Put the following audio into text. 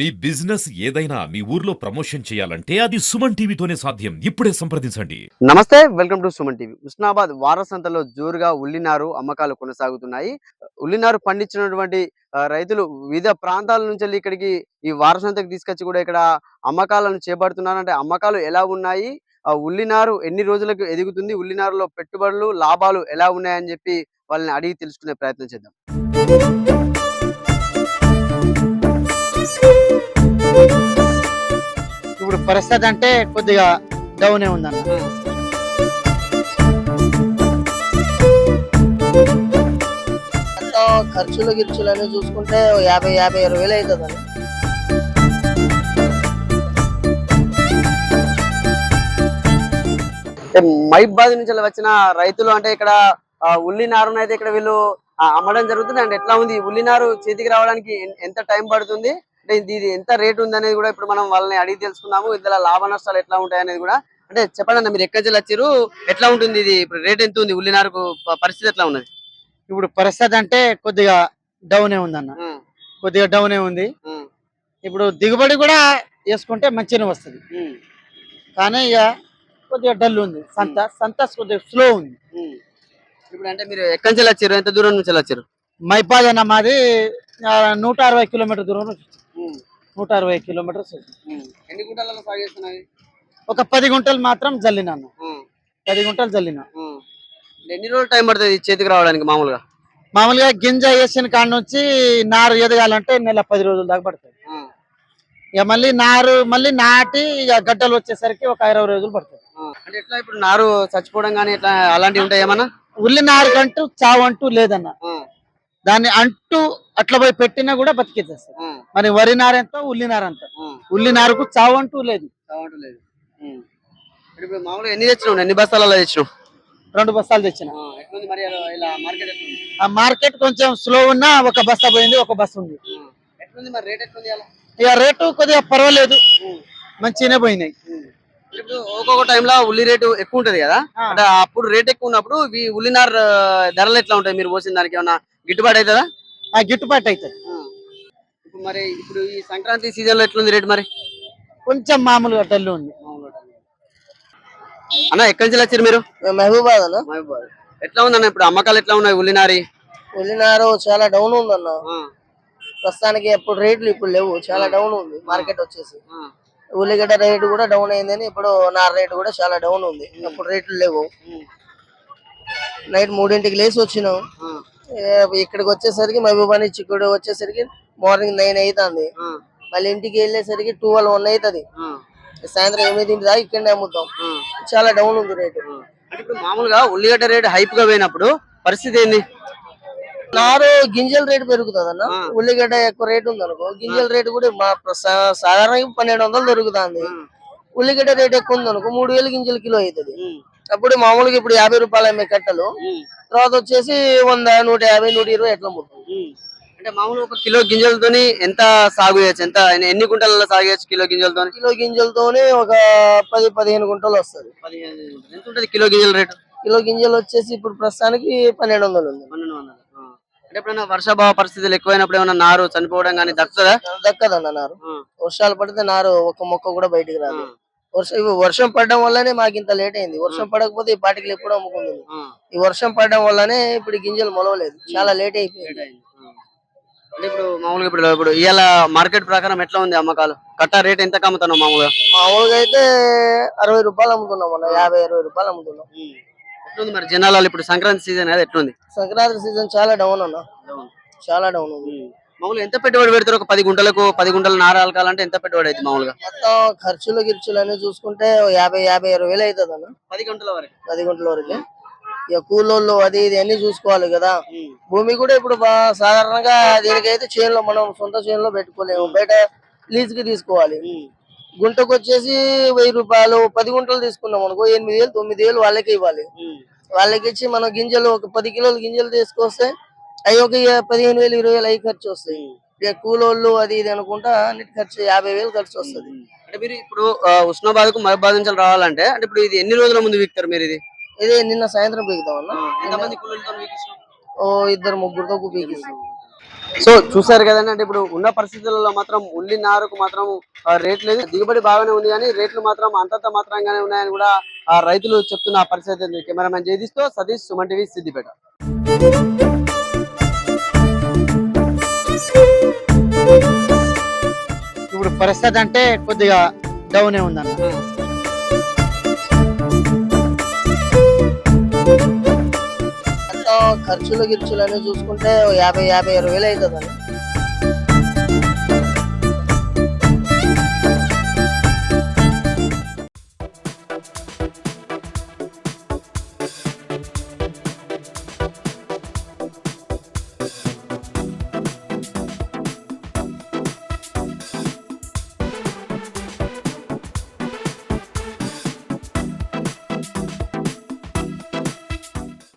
మీ business ఏదైనా మీ ఊర్లో promotion చేయాలంటే అది సుమన్ టీవీతోనే సాధ్యం. ఇప్పుడే సంప్రదించండి. Namaste welcome to Suman TV. Usnabad వారసంతలో జోరుగా ఉల్లినారు అమ్మకాలు కొనసాగుతున్నాయి. ఉల్లినారు పండించినటువంటి రైతులు వివిధ ప్రాంతాల నుంచి వెళ్ళి ఇక్కడికి ఈ వారసంతకు తీసుకొచ్చి కూడా ఇక్కడ అమ్మకాలను చేపడుతున్నారు అంటే అమ్మకాలు ఎలా ఉన్నాయి? ఆ ఉల్లినారు ఎన్ని రోజులకు ఎదుగుతుంది? ఉల్లినారులో పెట్టుబడులు లాభాలు ఎలా ఉన్నాయని చెప్పి వాళ్ళని అడిగి తెలుసుకునే ప్రయత్నం చేద్దాం. ఇప్పుడు పరిస్థితి అంటే కొద్దిగా డౌనే ఉందన్న. ఖర్చులు గిర్చులు అన్ని చూసుకుంటే యాభై యాభై ఇరవై వేలు అవుతుందండి అంటే మైబాద్ నుంచి వచ్చిన రైతులు అంటే ఇక్కడ ఆ, ఉల్లినారును అయితే ఇక్కడ వీళ్ళు అమ్మడం జరుగుతుంది అండ్ ఎట్లా ఉంది? ఈ ఉల్లినారు చేతికి రావడానికి ఎంత టైం పడుతుంది? అంటే ఇది ఎంత రేట్ ఉంది అనేది కూడా ఇప్పుడు మనం వాళ్ళని అడిగి తెలుసుకున్నాము ఇందులో లాభ నష్టాలు ఎట్లా ఉంటాయి అనేది కూడా. అంటే చెప్పండి అన్న మీరు ఎక్కడి నుంచి వచ్చారు? ఎట్లా ఉంటుంది ఇది? ఇప్పుడు రేట్ ఎంత ఉంది? ఉల్లినారుకు పరిస్థితి ఎట్లా ఉన్నది? ఇప్పుడు పరిస్థితి అంటే కొద్దిగా డౌనే ఉందన్న. కొద్దిగా డౌనే ఉంది. ఇప్పుడు దిగుబడి కూడా వేసుకుంటే మంచిగా వస్తుంది. కానీ ఇక కొద్దిగా డల్ ఉంది. సంత సంత కొద్దిగా స్లో ఉంది. ఇప్పుడు అంటే మీరు ఎక్కడి నుంచి వచ్చారు? ఎంత దూరం నుంచి వచ్చారు? మైపాద్ అన్న మాది నూట అరవై కిలోమీటర్ దూరం నుంచి. నూట అరవై కిలోమీటర్స్ వచ్చింది. ఎన్ని గుంటలలో సాగు చేస్తున్నాయి ఒక పది గుంటలు మాత్రం జల్లిన అన్న పది గుంటలు జల్లిన ఎన్ని రోజులు టైం పడుతుంది చేతికి రావడానికి మామూలుగా? మామూలుగా గింజ వేసిన కాడ నుంచి నారు ఎదగాలంటే నెల పది రోజుల దాకా పడుతుంది. ఇక మళ్ళీ నారు మళ్ళీ నాటి ఇక గడ్డలు వచ్చేసరికి ఒక ఇరవై రోజులు పడుతుంది. అంటే ఎట్లా ఇప్పుడు నారు చచ్చిపోవడం కానీ ఇట్లా అలాంటివి ఉంటాయి ఏమన్నా? ఉల్లి నారు కంటూ చావు అంటూ లేదన్న. దాన్ని అంటూ అట్లా పోయి పెట్టినా కూడా బతికేసేస్తారు మరి వరి నారు ఎంత ఉల్లి నారు ఎంత ఉల్లి నారుకు చావు అంటూ లేదు. లేదు ఇప్పుడు మామూలుగా ఎన్ని తెచ్చినావు? ఎన్ని బస్తాలలో తెచ్చినావు? రెండు బస్తాలు తెచ్చిన. ఆ, మార్కెట్ కొంచెం స్లో ఉన్నా ఒక బస్తా పోయింది ఒక బస్తా ఉంది. ఇక రేటు కొద్దిగా పర్వాలేదు. మంచిగానే పోయినాయి. ఒక్కొక్క టైంలో ఉల్లి రేటు ఎక్కువ ఉంటది కదా. అంటే అప్పుడు రేట్ ఎక్కువ ఉన్నప్పుడు ఈ ఉల్లినార్ ధరలు ఎట్లా ఉంటాయి? మీరు పోసిన దానికి ఏమన్నా గిట్టుబాటు అవుతుందా? ఆ గిట్టుబాటు అవుతుంది. మరి ఇప్పుడు ఈ సంక్రాంతి సీజన్లో ఎట్లుంది రేట్ మరి? కొంచెం మామూలుగా డల్లు ఉంది. అన్న ఎక్కడి నుంచి వచ్చారు మీరు? మహబూబాద్. అన్న మహబూబాద్. ఎట్లా ఉందన్న ఇప్పుడు అమ్మకాలు ఎట్లా ఉన్నాయి ఉల్లినారి? వెళ్ళినారు చాలా డౌన్ ఉందన్న. ప్రస్తుతానికి ఎప్పుడు రేట్లు ఇప్పుడు లేవు చాలా డౌన్ ఉంది. మార్కెట్ వచ్చేసి. ఉల్లిగడ్డ రేటు కూడా డౌన్ అయిందని ఇప్పుడు నార రేటు కూడా చాలా డౌన్ ఉంది. అప్పుడు రేట్లు లేవు. నైట్ మూడింటికి లేచి వచ్చినాం. ఇక్కడికి వచ్చేసరికి మహబూబా నుంచి ఇక్కడ వచ్చేసరికి మార్నింగ్ నైన్ అవుతుంది మళ్ళీ ఇంటికి వెళ్ళేసరికి ట్వెల్వ్ వన్ అవుతుంది సాయంత్రం ఎనిమిదింటి దాకా ఇక్కడనే అమ్ముతాం. చాలా డౌన్ ఉంది రేటు. అంటే ఇప్పుడు మామూలుగా ఉల్లిగడ్డ రేట్ హైప్గా పోయినప్పుడు పరిస్థితి ఏంది? నారు గింజల రేటు పెరుగుతుంది అన్న. ఉల్లిగడ్డ ఎక్కువ రేటు ఉంది అనుకో గింజల రేటు కూడా మా సాధారణంగా పన్నెండు వందలు దొరుకుతుంది. ఉల్లిగడ్డ రేటు ఎక్కువ ఉంది అనుకో మూడు వేలు గింజలు కిలో అవుతుంది అప్పుడు మామూలుగా ఇప్పుడు యాభై రూపాయలు అమ్మే కట్టలు. తర్వాత వచ్చేసి వంద నూట యాభై నూట ఇరవై ఎట్లా అమ్ముతుంది అంటే మామూలు ఒక కిలో గింజలతోని ఎంత సాగు చేయొచ్చు? ఎంత ఎన్ని గుంటలలో సాగు చేయొచ్చు కిలో గింజలతో కిలో గింజలతోనే ఒక పది పదిహేను గుంటలు వస్తుంది. ఎంత ఉంటుంది కిలో గింజల రేటు? కిలో గింజలు వచ్చేసి ఇప్పుడు ప్రస్తుతానికి పన్నెండు వందలు ఉంది. పన్నెండు వందలు. అంటే ఎప్పుడైనా వర్షాభావ పరిస్థితులు ఎక్కువైనప్పుడు ఏమైనా నారు చనిపోవడం కానీ దక్కుతుందా దక్కదన్న నారు. వర్షాలు పడితే నారు ఒక మొక్క కూడా బయటికి రాదు. వర్షం వర్షం పడడం వల్లనే మాకు ఇంత లేట్ అయింది వర్షం పడకపోతే ఈ పాటికి ఎప్పుడో అమ్ముకుంటుంది ఆ. ఈ వర్షం పడడం వల్లనే ఇప్పుడు గింజలు మొలవలేదు. చాలా లేట్ అయిపోయింది అంటే ఇప్పుడు మామూలుగా ఇప్పుడు ఇప్పుడు ఇవాళ మార్కెట్ ప్రకారం ఎట్లా ఉంది అమ్మకాలు? కట్ట రేట్ ఎంత కమ్ముతున్నావు మామూలుగా? మామూలుగా అయితే అరవై రూపాయలు అమ్ముతున్నాం అన్న. యాభై అరవై రూపాయలు అమ్ముతున్నాం. ఎట్లుంది మరి జనాలు ఇప్పుడు సంక్రాంతి సీజన్ కదా ఎట్లుంది? సంక్రాంతి సీజన్ చాలా డౌన్ అన్న. చాలా డౌన్ ఉంది. మామూలుగా ఎంత పెట్టుబడి పెడతారు ఒక పది గుంటలకు పది గుంటలు నార అలకాలంటే ఎంత పెట్టుబడి అవుతుంది మామూలుగా? మొత్తం ఖర్చులు గిర్చులు అన్ని చూసుకుంటే యాభై యాభై ఇరవై వేలు అవుతుంది అన్న. పది గంటల వరకు. పది గంటల వరకు. ఇక కూలోళ్ళు అది ఇది అన్ని చూసుకోవాలి కదా. భూమి కూడా ఇప్పుడు సాధారణంగా దీనికైతే చేనులో మనం సొంత చేనులో పెట్టుకోలేము. బయట లీజ్కి తీసుకోవాలి గుంటకు వచ్చేసి వెయ్యి రూపాయలు పది గుంటలు తీసుకున్నాం అనుకో ఎనిమిది వేలు తొమ్మిది వేలు వాళ్ళకి ఇవ్వాలి. వాళ్ళకి ఇచ్చి మనం గింజలు ఒక పది కిలోలు గింజలు తీసుకొస్తే అవి ఒక పదిహేను వేలు ఇరవై వేలు అవి ఖర్చు వస్తాయి. ఇక కూలోళ్ళు అది ఇది అనుకుంటా అన్నిటి ఖర్చు యాభై వేలు ఖర్చు వస్తుంది. అంటే మీరు ఇప్పుడు ఉష్ణబాధకు మరబాధించాలి రావాలంటే అంటే ఇప్పుడు ఇది ఎన్ని రోజుల ముందు వీక్తారు మీరు ఇది? ఇది నిన్న సాయంత్రం పీకుతాం అన్న ఎంతమంది ఓ ఇద్దరు ముగ్గురుతో పీకిస్తాం. సో చూసారు కదండి అంటే ఇప్పుడు ఉన్న పరిస్థితులలో మాత్రం ఉల్లి నారుకు మాత్రం రేట్ లేదు. దిగుబడి బాగానే ఉంది కానీ రేట్లు మాత్రం అంతంత మాత్రంగానే ఉన్నాయని కూడా రైతులు చెప్తున్న పరిస్థితి కెమెరామెన్ జయదీష్తో సతీష్ సుమన్ టీవీ సిద్దిపేట. ఇప్పుడు పరిస్థితి అంటే కొద్దిగా డౌన్ ఏ ఉందన్న. ఖర్చులు గిర్చులు అనేవి చూసుకుంటే యాభై యాభై ఇరవై వేలు అవుతుంది